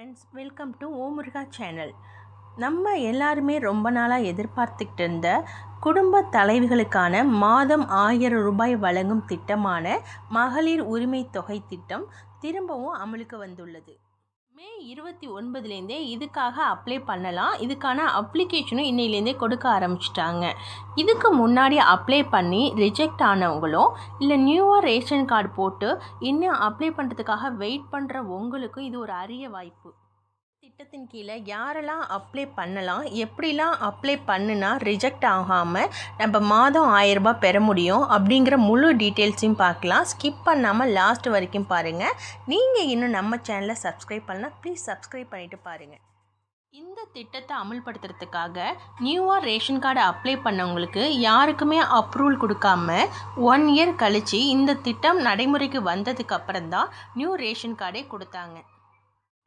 Friends welcome to O Muruga channel நம்ம எல்லாருமே ரொம்ப நாளாக எதிர்பார்த்துக்கிட்டு இருந்த குடும்ப தலைவிகளுக்கான மாதம் ஆயிரம் ரூபாய் வழங்கும் திட்டமான மகளிர் உரிமை தொகை திட்டம் திரும்பவும் அமலுக்கு வந்துள்ளது. மே இருபத்தி ஒன்பதுலேருந்தே இதுக்காக அப்ளை பண்ணலாம். இதுக்கான அப்ளிகேஷனும் இன்னையிலேருந்தே கொடுக்க ஆரம்பிச்சிட்டாங்க. இதுக்கு முன்னாடி அப்ளை பண்ணி ரிஜெக்ட் ஆனவங்களோ இல்லை நியூவாக ரேஷன் கார்டு போட்டு இன்னும் அப்ளை பண்ணுறதுக்காக வெயிட் பண்ணுற உங்களுக்கும் இது ஒரு அரிய வாய்ப்பு. திட்டத்தின் கீழே யாரெல்லாம் அப்ளை பண்ணலாம் எப்படிலாம் அப்ளை பண்ணுனா ரிஜெக்ட் ஆகாமல் நம்ம மாதம் ஆயரரூபா பெற முடியும் அப்படிங்கிற முழு டீட்டெயில்ஸையும் பார்க்கலாம். ஸ்கிப் பண்ணாமல் லாஸ்ட் வரைக்கும் பாருங்கள் நீங்கள் இன்னும் நம்ம சேனலை சப்ஸ்கிரைப் பண்ணலாம் ப்ளீஸ் சப்ஸ்கிரைப் பண்ணிவிட்டு பாருங்கள் இந்த திட்டத்தை அமல்படுத்துறதுக்காக நியூவாக ரேஷன் கார்டு அப்ளை பண்ணவங்களுக்கு யாருக்குமே அப்ரூவல் கொடுக்காம ஒன் இயர் கழித்து இந்த திட்டம் நடைமுறைக்கு வந்ததுக்கு அப்புறம் தான் நியூ ரேஷன் கார்டே கொடுத்தாங்க.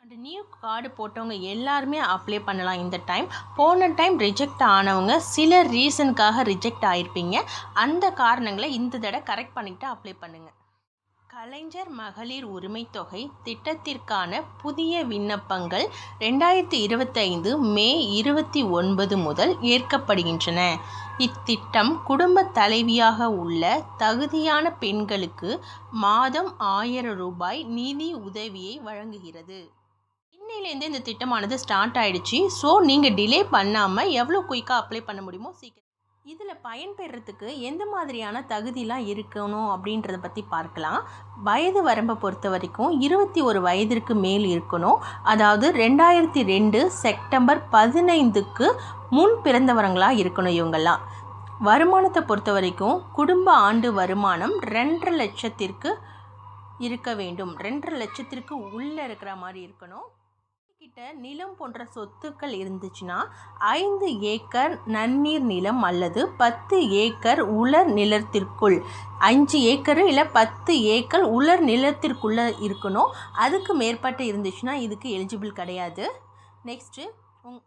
அந்த நியூ கார்டு போட்டவங்க எல்லாருமே அப்ளை பண்ணலாம் இந்த டைம் போன டைம் ரிஜெக்ட் ஆனவங்க சில ரீசனுக்காக ரிஜெக்ட் ஆகிருப்பீங்க அந்த காரணங்களை இந்த தடவை கரெக்ட் பண்ணிக்கிட்டு அப்ளை பண்ணுங்கள் கலைஞர் மகளிர் உரிமைத்தொகை தொகை திட்டத்திற்கான புதிய விண்ணப்பங்கள் ரெண்டாயிரத்தி இருபத்தைந்து மே இருபத்தி ஒன்பது முதல் ஏற்கப்படுகின்றன. இத்திட்டம் குடும்ப தலைவியாக உள்ள தகுதியான பெண்களுக்கு மாதம் ஆயிரம் ரூபாய் நிதி உதவியை வழங்குகிறது. இன்னையிலேருந்து இந்த திட்டமானது ஸ்டார்ட் ஆகிடுச்சு ஸோ நீங்கள் டிலே பண்ணாமல் எவ்வளோ குயிக்காக அப்ளை பண்ண முடியுமோ சீக்கிரம். இதில் பயன்பெறத்துக்கு எந்த மாதிரியான தகுதிலாம் இருக்கணும் அப்படின்றத பற்றி பார்க்கலாம். வயது வரம்பை பொறுத்த வரைக்கும் இருபத்தி ஒரு வயதிற்கு மேல் இருக்கணும். அதாவது ரெண்டாயிரத்தி ரெண்டு செப்டம்பர் பதினைந்துக்கு முன் பிறந்தவங்களாக இருக்கணும் இவங்கெல்லாம். வருமானத்தை பொறுத்த வரைக்கும் குடும்ப ஆண்டு வருமானம் ரெண்டரை லட்சத்திற்கு இருக்க வேண்டும். ரெண்டரை லட்சத்திற்கு உள்ளே இருக்கிற மாதிரி இருக்கணும். கிட்ட நிலம் போன்ற சொத்துக்கள் இருந்துச்சுன்னா ஐந்து ஏக்கர் நன்னீர் நிலம் அல்லது பத்து ஏக்கர் உலர் நிலத்திற்குள். அஞ்சு ஏக்கர் இல்லை பத்து ஏக்கர் உலர் நிலத்திற்குள்ளே இருக்கணும். அதுக்கு மேற்பட்டு இருந்துச்சுன்னா இதுக்கு எலிஜிபிள் கிடையாது. நெக்ஸ்ட்டு உங்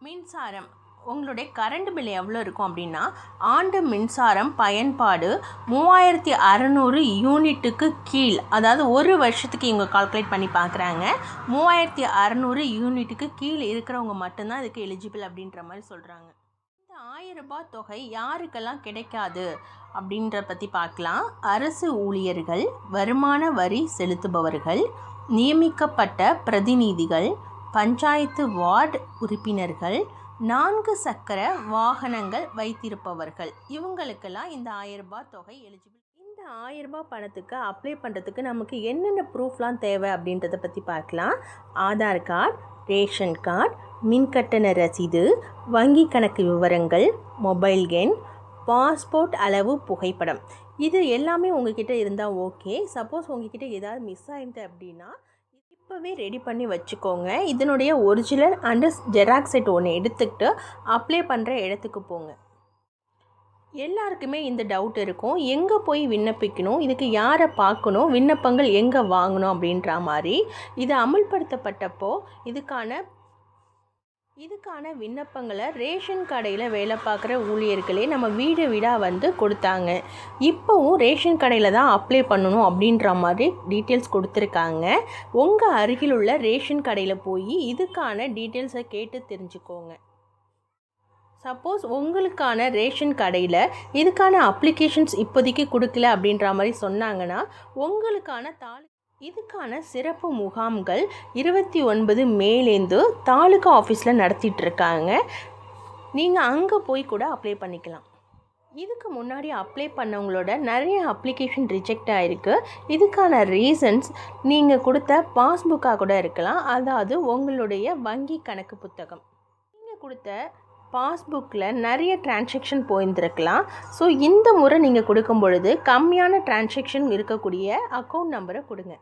மின்சாரம். உங்களுடைய கரண்ட் பில் எவ்வளோ இருக்கும் அப்படின்னா ஆண்டு மின்சாரம் பயன்பாடு மூவாயிரத்தி அறநூறு யூனிட்டுக்கு கீழ் அதாவது ஒரு வருஷத்துக்கு இவங்க கால்குலேட் பண்ணி பார்க்குறாங்க மூவாயிரத்தி அறநூறு யூனிட்டுக்கு கீழ் இருக்கிறவங்க மட்டும்தான் இதுக்கு எலிஜிபிள் அப்படின்ற மாதிரி சொல்கிறாங்க இந்த ஆயிரம் ரூபாய் தொகை யாருக்கெல்லாம் கிடைக்காது அப்படின்ற பற்றி பார்க்கலாம். அரசு ஊழியர்கள் வருமான வரி செலுத்துபவர்கள் நியமிக்கப்பட்ட பிரதிநிதிகள் பஞ்சாயத்து வார்டு உறுப்பினர்கள் நான்கு சக்கர வாகனங்கள் வைத்திருப்பவர்கள். இவங்களுக்கெல்லாம் இந்த ஆயிரம் ரூபாய் தொகை எலிஜிபிள் இந்த ஆயிரம் ரூபாய் பணத்துக்கு அப்ளை பண்ணுறதுக்கு நமக்கு என்னென்ன ப்ரூஃப்லாம் தேவை அப்படின்றத பற்றி பார்க்கலாம். ஆதார் கார்டு ரேஷன் கார்டு மின்கட்டண ரசீது வங்கி கணக்கு விவரங்கள் மொபைல் எண் பாஸ்போர்ட் அளவு புகைப்படம். இது எல்லாமே உங்ககிட்ட இருந்தால் ஓகே சப்போஸ் உங்ககிட்ட ஏதாவது மிஸ் ஆயிருந்தது அப்படின்னா இப்போவே ரெடி பண்ணி வச்சுக்கோங்க. இதனுடைய ஒரிஜினல் அண்டு ஜெராக்ஸ் செட் ஒன்று எடுத்துக்கிட்டு அப்ளை பண்ணுற இடத்துக்கு போங்க. எல்லாருக்குமே இந்த டவுட் இருக்கும். எங்கே போய் விண்ணப்பிக்கணும்? இதுக்கு யாரை பார்க்கணும்? விண்ணப்பங்கள் எங்கே வாங்கணும்? அப்படின்ற மாதிரி. இது அமுல்படுத்தப்பட்டப்போ இதுக்கான இதுக்கான விண்ணப்பங்களை ரேஷன் கடையில் வேலை பார்க்குற ஊழியர்களே நம்ம வீடு வீடாக வந்து கொடுத்தாங்க. இப்போவும் ரேஷன் கடையில் தான் அப்ளை பண்ணணும் அப்படின்ற மாதிரி டீட்டெயில்ஸ் கொடுத்துருக்காங்க. உங்கள் அருகில் உள்ள ரேஷன் கடையில் போய் இதுக்கான டீட்டெயில்ஸை கேட்டு தெரிஞ்சுக்கோங்க. சப்போஸ் உங்களுக்கான ரேஷன் கடையில் இதுக்கான அப்ளிகேஷன்ஸ் இப்போதைக்கு கொடுக்கல அப்படின்ற மாதிரி சொன்னாங்கன்னா உங்களுக்கான தாலு இதுக்கான சிறப்பு முகாம்கள் இருபத்தி ஒன்பது மேலேருந்து தாலுகா ஆஃபீஸில் நடத்திட்டுருக்காங்க. நீங்கள் அங்கே போய் கூட அப்ளை பண்ணிக்கலாம். இதுக்கு முன்னாடி அப்ளை பண்ணவங்களோட நிறைய அப்ளிகேஷன் ரிஜெக்ட் ஆகிருக்கு இதுக்கான ரீசன்ஸ் நீங்கள் கொடுத்த பாஸ்புக்காக கூட இருக்கலாம். அதாவது உங்களுடைய வங்கி கணக்கு புத்தகம். நீங்கள் கொடுத்த பாஸ்புக்கில் நிறைய டிரான்சாக்ஷன் போயிருந்துருக்கலாம். ஸோ இந்த முறை நீங்கள் கொடுக்கும் பொழுது கம்மியான டிரான்சாக்ஷன் இருக்கக்கூடிய அக்கௌண்ட் நம்பரை கொடுங்க.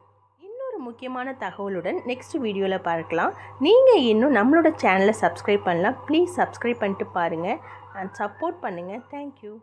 இன்னொரு முக்கியமான தகவலுடன் நெக்ஸ்ட் வீடியோவில் பார்க்கலாம். நீங்கள் இன்னும் நம்மளோட சேனலை சப்ஸ்கிரைப் பண்ணலாம் ப்ளீஸ் சப்ஸ்கிரைப் பண்ணிட்டு பாருங்கள் அண்ட் சப்போர்ட் பண்ணுங்கள் தேங்க்யூ